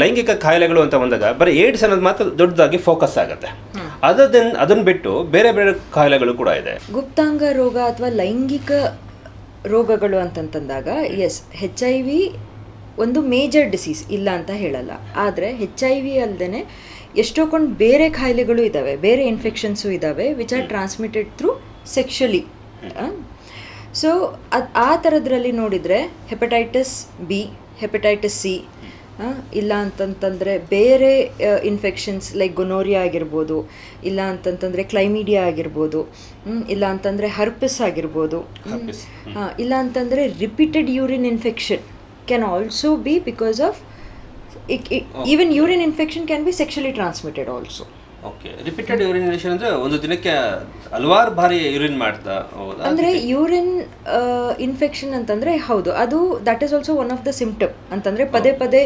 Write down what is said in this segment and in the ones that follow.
ಲೈಂಗಿಕ ಕಾಯಿಲೆಗಳು ಅಂತ ಬಂದಾಗ ಬರೀ ಏಡ್ಸ್ ಅನ್ನೋದು ಮಾತ್ರ ದೊಡ್ಡದಾಗಿ ಫೋಕಸ್ ಆಗುತ್ತೆ. ಅದನ್ನ ಅದನ್ನ ಬಿಟ್ಟು ಬೇರೆ ಬೇರೆ ಕಾಯಿಲೆಗಳು ಕೂಡ ಇದೆ. ಗುಪ್ತಾಂಗ ರೋಗ ಅಥವಾ ಲೈಂಗಿಕ ರೋಗಗಳು ಅಂತಂತಂದಾಗ ಎಸ್ ಹೆಚ್ ಐ ವಿ ಒಂದು ಮೇಜರ್ ಡಿಸೀಸ್ ಇಲ್ಲ ಅಂತ ಹೇಳಲ್ಲ. ಆದರೆ ಹೆಚ್ ಐ ವಿ ಅಲ್ಲದೆ ಎಷ್ಟೊಂದು ಬೇರೆ ಕಾಯಿಲೆಗಳು ಇದ್ದಾವೆ ಬೇರೆ ಇನ್ಫೆಕ್ಷನ್ಸು ಇದ್ದಾವೆ which are transmitted through sexually so ಅದು ಆ ಥರದ್ರಲ್ಲಿ ನೋಡಿದರೆ ಹೆಪಟೈಟಿಸ್ ಬಿ ಹೆಪಟೈಟಿಸ್ ಸಿ ಇಲ್ಲ ಅಂತಂತಂದರೆ ಬೇರೆ ಇನ್ಫೆಕ್ಷನ್ಸ್ ಲೈಕ್ ಗೊನೋರಿಯಾ ಆಗಿರ್ಬೋದು ಇಲ್ಲ ಅಂತಂತಂದರೆ ಕ್ಲೈಮೀಡಿಯಾ ಆಗಿರ್ಬೋದು ಇಲ್ಲ ಅಂತಂದರೆ ಹರ್ಪಿಸ್ ಆಗಿರ್ಬೋದು ಇಲ್ಲ ಅಂತಂದರೆ repeated urine infection can also be because of even urine infection can be sexually transmitted also okay repeated urination ಅಂದ್ರೆ ಒಂದು ದಿನಕ್ಕೆ ಹಲವಾರು ಬಾರಿ ಯೂರಿನ್ ಮಾಡ್ತಾ ಹೌದಾ ಅಂದರೆ ಯೂರಿನ್ ಇನ್ಫೆಕ್ಷನ್ ಅಂತಂದ್ರೆ ಹೌದು. ಅದು that is also one of the symptom ಅಂತಂದ್ರೆ ಪದೇ ಪದೇ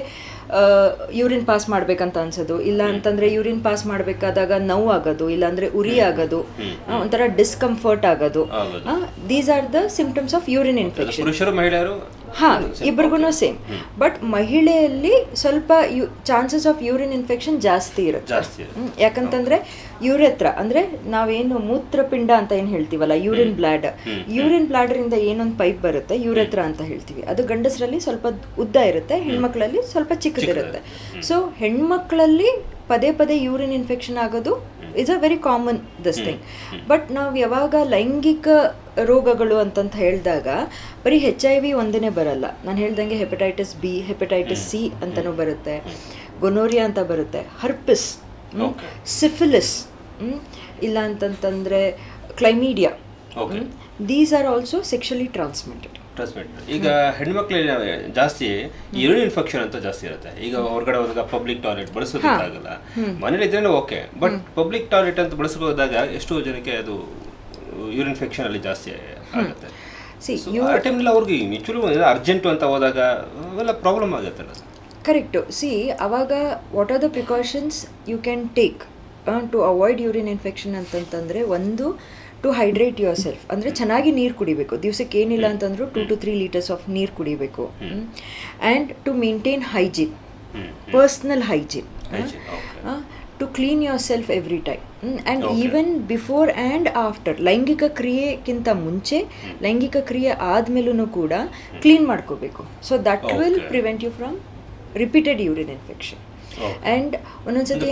ಯೂರಿನ್ ಪಾಸ್ ಮಾಡ್ಬೇಕಂತ ಅನ್ಸೋದು. ಇಲ್ಲ ಅಂತಂದ್ರೆ ಯೂರಿನ್ ಪಾಸ್ ಮಾಡಬೇಕಾದಾಗ ನೋವು ಆಗೋದು ಇಲ್ಲಾಂದರೆ ಉರಿ ಆಗೋದು ಒಂಥರ ಡಿಸ್ಕಂಫರ್ಟ್ ಆಗೋದು. These are the symptoms of urine infection ಪುರುಷರು ಮಹಿಳೆಯರು ಹಾಂ ಇಬ್ರಿಗೂ ಸೇಮ್ ಬಟ್ ಮಹಿಳೆಯಲ್ಲಿ ಸ್ವಲ್ಪ you chances of urine infection ಜಾಸ್ತಿ ಇರುತ್ತೆ. ಯಾಕಂತಂದ್ರೆ ಯೂರೆತ್ರ ಅಂದ್ರೆ ನಾವೇನು ಮೂತ್ರಪಿಂಡ ಅಂತ ಏನು ಹೇಳ್ತೀವಲ್ಲ ಯೂರಿನ್ ಬ್ಲಾಡ್ ಯೂರಿನ್ ಬ್ಲಾಡರ್ ಇಂದ ಏನೊಂದು ಪೈಪ್ ಬರುತ್ತೆ ಯೂರೆತ್ರ ಅಂತ ಹೇಳ್ತೀವಿ. ಅದು ಗಂಡಸರಲ್ಲಿ ಸ್ವಲ್ಪ ಉದ್ದ ಇರುತ್ತೆ ಹೆಣ್ಮಕ್ಳಲ್ಲಿ ಸ್ವಲ್ಪ ಚಿಕ್ಕದಿರುತ್ತೆ. ಸೊ ಹೆಣ್ಮಕ್ಳಲ್ಲಿ ಪದೇ ಪದೇ ಯೂರಿನ್ ಇನ್ಫೆಕ್ಷನ್ ಆಗೋದು is a very common this thing but ನಾವು ಯಾವಾಗ ಲೈಂಗಿಕ ರೋಗಗಳು ಅಂತಂತ ಹೇಳಿದಾಗ ಬರೀ ಹೆಚ್ ಐ ವಿ ಒಂದೇ ಬರಲ್ಲ. ನಾನು ಹೇಳ್ದಂಗೆ ಹೆಪಟೈಟಿಸ್ ಬಿ ಹೆಪಟೈಟಿಸ್ ಸಿ ಅಂತಲೂ ಬರುತ್ತೆ. ಗೊನೋರಿಯಾ ಅಂತ ಬರುತ್ತೆ. ಹರ್ಪಿಸ್. ಸಿಫಿಲಿಸ್ ಇಲ್ಲ ಅಂತಂತಂದರೆ chlamydia. These are also sexually transmitted transmit ಈಗ ಹೆಣ್ಮಕ್ಳಿಗೆ ಜಾಸ್ತಿ ಯೂರಿನ್ ಇನ್ಫೆಕ್ಷನ್ ಅಂತ ಜಾಸ್ತಿ ಇರುತ್ತೆ. ಈಗ ಹೊರಗಡೆ ಹೋದಾಗ ಪಬ್ಲಿಕ್ ಟಾಯ್ಲೆಟ್ ಬಳಸೋದಕ್ಕಾಗಲ್ಲ. ಮನೇಲಿ ಇದ್ರೇನೆ ಓಕೆ ಬಟ್ ಪಬ್ಲಿಕ್ ಟಾಯ್ಲೆಟ್ ಅಂತ ಬಳಸ್ಕೋದಾಗ ಎಷ್ಟೋ ಜನಕ್ಕೆ ಅದು ಯೂರಿನ್ ಇನ್ಫೆಕ್ಷನ್ ಅಲ್ಲಿ ಜಾಸ್ತಿ ಆಗುತ್ತೆ. ಆ ಟೈಮ್ನಲ್ಲಿ ಅವ್ರಿಗೆ ಅರ್ಜೆಂಟು ಅಂತ ಹೋದಾಗ ಅವೆಲ್ಲ ಪ್ರಾಬ್ಲಮ್ ಆಗುತ್ತೆ ಕರೆಕ್ಟು ಸಿ ಅವಾಗ what are the precautions you can take to avoid urine infection ಅಂತಂತಂದರೆ ಒಂದು ಟು ಹೈಡ್ರೇಟ್ ಯುವರ್ ಸೆಲ್ಫ್ ಅಂದರೆ ಚೆನ್ನಾಗಿ ನೀರು ಕುಡಿಬೇಕು. ದಿವಸಕ್ಕೆ ಏನಿಲ್ಲ ಅಂತಂದರೂ two to three litres of ನೀರು ಕುಡಿಬೇಕು. And to maintain hygiene personal hygiene to clean yourself every time and even before and after ಲೈಂಗಿಕ ಕ್ರಿಯೆಗಿಂತ ಮುಂಚೆ ಲೈಂಗಿಕ ಕ್ರಿಯೆ ಆದಮೇಲೂ ಕೂಡ ಕ್ಲೀನ್ ಮಾಡ್ಕೋಬೇಕು. So that will. Prevent you from repeated urine infection. And ಒಂದೊಂದ್ಸತಿ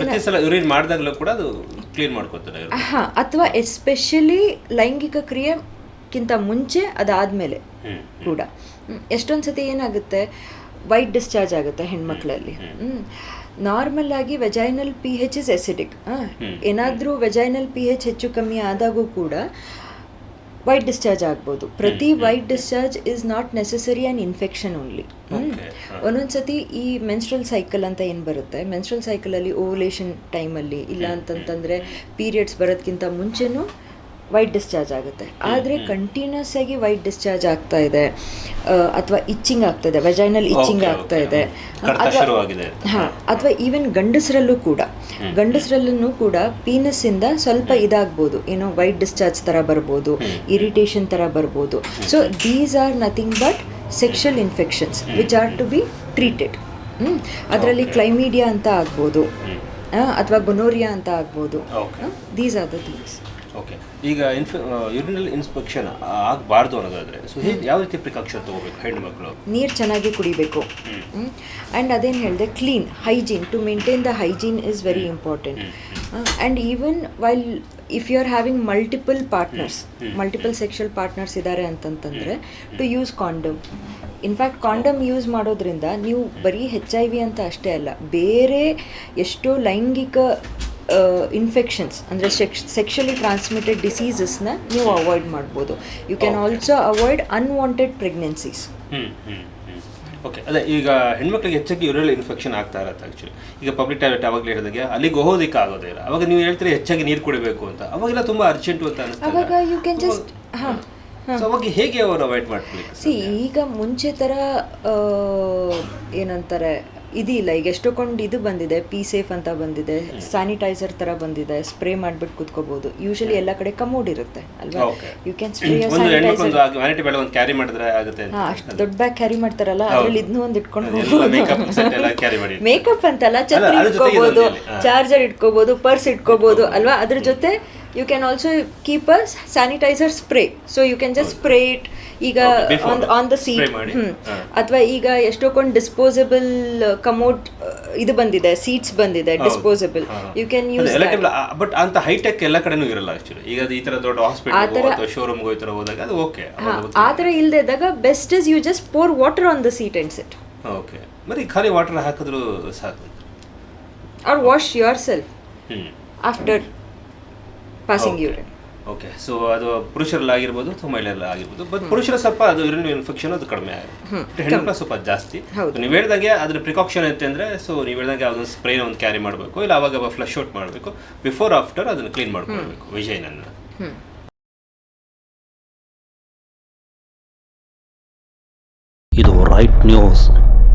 urine ಮಾಡಿದಾಗಲೂ ಕೂಡ ಅದು ಕ್ಲೀನ್ ಮಾಡ್ಕೋತಾರೆ. ಹಾಂ ಅಥವಾ ಎಸ್ಪೆಷಲಿ ಲೈಂಗಿಕ ಕ್ರಿಯೆಗಿಂತ ಮುಂಚೆ ಅದಾದಮೇಲೆ ಕೂಡ. ಎಷ್ಟೊಂದು ಸತಿ ಏನಾಗುತ್ತೆ ವೈಟ್ ಡಿಸ್ಚಾರ್ಜ್ ಆಗುತ್ತೆ ಹೆಣ್ಮಕ್ಳಲ್ಲಿ. ನಾರ್ಮಲ್ ಆಗಿ vaginal P H is acidic ಏನಾದರೂ ವೆಜೈನಲ್ ಪಿ ಹೆಚ್ ಹೆಚ್ಚು ಕಮ್ಮಿ ಆದಾಗೂ ಕೂಡ ವೈಟ್ ಡಿಸ್ಚಾರ್ಜ್ ಆಗ್ಬೋದು. ಪ್ರತಿ white discharge is not necessary and infection only ಒಂದೊಂದು ಒಂದೊಂದ್ಸತಿ ಈ ಮೆನ್ಸ್ಟ್ರಲ್ ಸೈಕಲ್ ಅಂತ ಏನು ಬರುತ್ತೆ? ಮೆನ್ಸ್ಟ್ರಲ್ ಸೈಕಲಲ್ಲಿ ಓವಲೇಷನ್ ಟೈಮಲ್ಲಿ ಇಲ್ಲ ಅಂತಂತಂದರೆ ಪೀರಿಯಡ್ಸ್ ಬರೋದಕ್ಕಿಂತ ಮುಂಚೆನೂ ವೈಟ್ ಡಿಸ್ಚಾರ್ಜ್ ಆಗುತ್ತೆ. ಆದರೆ ಕಂಟಿನ್ಯೂಸ್ ಆಗಿ ವೈಟ್ ಡಿಸ್ಚಾರ್ಜ್ ಆಗ್ತಾ ಇದೆ. ಅಥವಾ ಇಚ್ಚಿಂಗ್ ಆಗ್ತಾ ಇದೆ ವೆಜೈನಲ್ ಇಚ್ಚಿಂಗ್ ಆಗ್ತಾ. ಇದೆ. ಹಾಂ ಅಥವಾ ಈವನ್ ಗಂಡಸರಲ್ಲೂ ಕೂಡ ಗಂಡಸರಲ್ಲೂ ಕೂಡ ಪೀನಸ್ಸಿಂದ ಸ್ವಲ್ಪ ಇದಾಗ್ಬೋದು. ಏನೋ ವೈಟ್ ಡಿಸ್ಚಾರ್ಜ್ ಥರ ಬರ್ಬೋದು ಇರಿಟೇಷನ್ ಥರ ಬರ್ಬೋದು. So these are nothing but sexual infections which are to be treated ಅದರಲ್ಲಿ ಕ್ಲೈಮೀಡಿಯಾ ಅಂತ ಆಗ್ಬೋದು. ಅಥವಾ ಗೊನೋರಿಯಾ ಅಂತ ಆಗ್ಬೋದು. These are the things okay ಈಗ ಇನ್ಫೆ ಯೂರಿನಲ್ ಇನ್ಸ್ಪೆಕ್ಷನ್ ಆಗಬಾರ್ದು ಅನ್ನೋದಾದ್ರೆ ಸೊ ಹೇಗೆ ಯಾವ ರೀತಿ ಪ್ರಿಕಾಕ್ಷನ್ ತಗೋಬೇಕು ಹೆಣ್ಣು ಮಕ್ಕಳು ನೀರು ಚೆನ್ನಾಗಿ ಕುಡಿಬೇಕು. ಆ್ಯಂಡ್ ಅದೇನು ಹೇಳಿದೆ clean hygiene to maintain the hygiene is very important and even while if you are having multiple partners multiple sexual partners ಇದ್ದಾರೆ ಅಂತಂತಂದರೆ to use condom in fact condom use ಮಾಡೋದ್ರಿಂದ ನೀವು ಬರೀ ಹೆಚ್ ಐ ವಿ ಅಂತ ಅಷ್ಟೇ ಅಲ್ಲ ಬೇರೆ ಎಷ್ಟೋ ಲೈಂಗಿಕ ಇನ್ಫೆಕ್ಷನ್ಸ್ ಅಂದರೆ ಸೆಕ್ಷುಲಿ ಟ್ರಾನ್ಸ್ಮಿಟೆಡ್ ಡಿಸೀಸಸ್ನ ನೀವು ಅವಾಯ್ಡ್ ಮಾಡ್ಬೋದು. You can also avoid unwanted pregnancies okay ಅದೇ ಈಗ ಹೆಣ್ಮಕ್ಳಿಗೆ ಹೆಚ್ಚಾಗಿ ಯುರಲ್ ಇನ್ಫೆಕ್ಷನ್ ಆಗ್ತಾ ಇರತ್ತೆ ಆ್ಯಕ್ಚುಲಿ ಈಗ ಪಬ್ಲಿಕ್ ಟಾಯ್ಲೆಟ್ ಅವಾಗಲೇ ಹೇಳಿದಾಗೆ ಅಲ್ಲಿಗೆ ಹೋಗೋದಕ್ಕೆ ಆಗೋದೇ ಇಲ್ಲ. ಅವಾಗ ನೀವು ಹೇಳ್ತೀರಿ ಹೆಚ್ಚಾಗಿ ನೀರು ಕುಡಿಬೇಕು ಅಂತ. ಅವಾಗೆಲ್ಲ ತುಂಬ ಅರ್ಜೆಂಟು ಅಂತ ಅವಾಗ ಯು ಕ್ಯಾನ್ ಜಸ್ಟ್ ಹಾಂ. ಸೊ ಅವಾಗ ಹೇಗೆ ಅವರು ಅವಾಯ್ಡ್ ಮಾಡ್ಕೊಳ್ಳಿ ಸಿ ಈಗ ಮುಂಚೆ ಥರ ಏನಂತಾರೆ ಇದಿಲ್ಲ ಈಗ ಎಷ್ಟೊಂದು ಇದು ಬಂದಿದೆ ಪಿ ಸೇಫ್ ಅಂತ ಬಂದಿದೆ ಸ್ಯಾನಿಟೈಸರ್ ತರ ಬಂದಿದೆ ಸ್ಪ್ರೇ ಮಾಡ್ಬಿಟ್ಟು ಕುತ್ಕೋಬಹುದು ಯೂಶಲಿ ಎಲ್ಲ ಕಡೆ ಕಮೋಡ್ ಇರುತ್ತೆ ಅಲ್ವಾ? ಯು ಕ್ಯಾನ್ ಸ್ಪ್ರೇ ಅಷ್ಟು ದೊಡ್ಡ ಬ್ಯಾಗ್ ಕ್ಯಾರಿ ಮಾಡ್ತಾರಲ್ಲ ಅದ್ರಲ್ಲಿ ಇದನ್ನು ಒಂದು ಇಟ್ಕೊಂಡು ಮೇಕಪ್ ಅಂತಲ್ಲ ಛತ್ರಿ ಇಟ್ಕೋಬಹುದು. ಚಾರ್ಜರ್ ಇಟ್ಕೋಬಹುದು ಪರ್ಸ್ ಇಟ್ಕೋಬಹುದು ಅಲ್ವಾ? ಅದ್ರ ಜೊತೆ you can also keep a sanitizer spray so you can just spray it ಈಗ ಆನ್ ಆನ್ ದ ಸೀಟ್. ಅಥವಾ ಈಗ ಎಷ್ಟೊಂದು ಡಿಸ್ಪೋಸಬಲ್ ಕಮೋಟ್ ಇದು ಬಂದಿದೆ ಸೀಟ್ಸ್ ಬಂದಿದೆ disposable you can use but ಅಂತ ಹೈಟೆಕ್ ಎಲ್ಲ ಕಡೆನೂ ಇರಲ್ಲ ಆಕ್ಚುಲಿ ಈಗ ಈ ತರ ದೊಡ್ಡ ಹಾಸ್ಪಿಟಲ್ ಶೋರೂಮ್ ಹೋದಾಗ ಅದು ಓಕೆ ಆ ತರ ಇಲ್ಲದೆ ಇದ್ದಾಗ best is you just pour water on the seat and sit okay ಬರೀ ಖಾಲಿ ವಾಟರ್ ಹಾಕಿದ್ರು ಸಾಕು. Or wash yourself after passing urine okay so ಅದು ಪುರುಷರಲ್ಲಿ ಆಗಿರ್ಬೋದು ಅಥವಾ ಮಹಿಳೆಯರಲ್ಲಿ ಆಗಿರ್ಬೋದು ಬಟ್ ಪುರುಷರ ಸ್ವಲ್ಪ ಅದು ಯೂರಿನ್ ಇನ್ಫೆಕ್ಷನ್ ಅದು ಕಡಿಮೆ ಆಗುತ್ತೆ. ಹೆಣ್ಣು ಸ್ವಲ್ಪ ಜಾಸ್ತಿ. ನೀವು ಹೇಳಿದಾಗೆ ಅದ್ರ ಪ್ರಿಕಾಕ್ಷನ್ ಐತೆ ಅಂದ್ರೆ ಸೊ ನೀವು ಹೇಳ್ದಂಗೆ ಅದನ್ನು ಸ್ಪ್ರೇನ ಒಂದು ಕ್ಯಾರಿ ಮಾಡಬೇಕು ಇಲ್ಲ ಅವಾಗ ಫ್ಲಶ್ ಔಟ್ ಮಾಡಬೇಕು ಬಿಫೋರ್ ಆಫ್ಟರ್ ಅದನ್ನು ಕ್ಲೀನ್ ಮಾಡ್ಕೊಳ್ಬೇಕು ವಿಜಯನನ್ನು. ಇದು ರೈಟ್ ನ್ಯೂಸ್